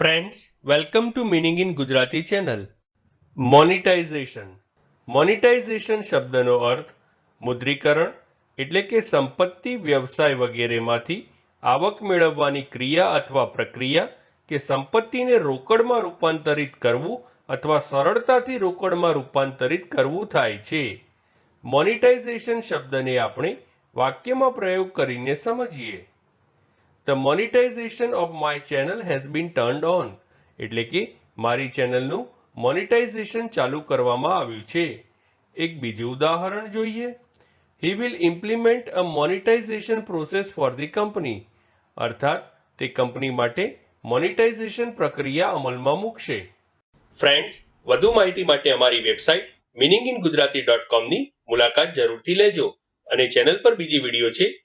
Friends welcome to meaning in Gujarati channel monetization monetization શબ્દનો અર્થ મુદ્રીકરણ એટલે કે સંપત્તિ, વ્યવસાય વગેરેમાંથી આવક મેળવવાની ક્રિયા અથવા પ્રક્રિયા કે સંપત્તિને રોકડમાં રૂપાંતરિત કરવું અથવા સરળતાથી રોકડમાં રૂપાંતરિત કરવું થાય છે. મોનિટાઇઝેશન શબ્દને આપણે વાક્યમાં પ્રયોગ કરીને સમજીએ. The monetization of my channel has been turned on એટલે કે મારી ચેનલનું મોનિટાઇઝેશન ચાલુ કરવામાં આવ્યું છે. એક બીજું ઉદાહરણ જોઈએ. He will implement a monetization process for the company અર્થાત, તે કંપની માટે મોનિટાઇઝેશન પ્રક્રિયા અમલમાં મૂકશે. ફ્રેન્ડ્સ વધુ માહિતી માટે અમારી website meaning in Gujarati dot કોમની મુલાકાત જરૂરથી લેજો. અને ચેનલ પર બીજી વીડિયો છે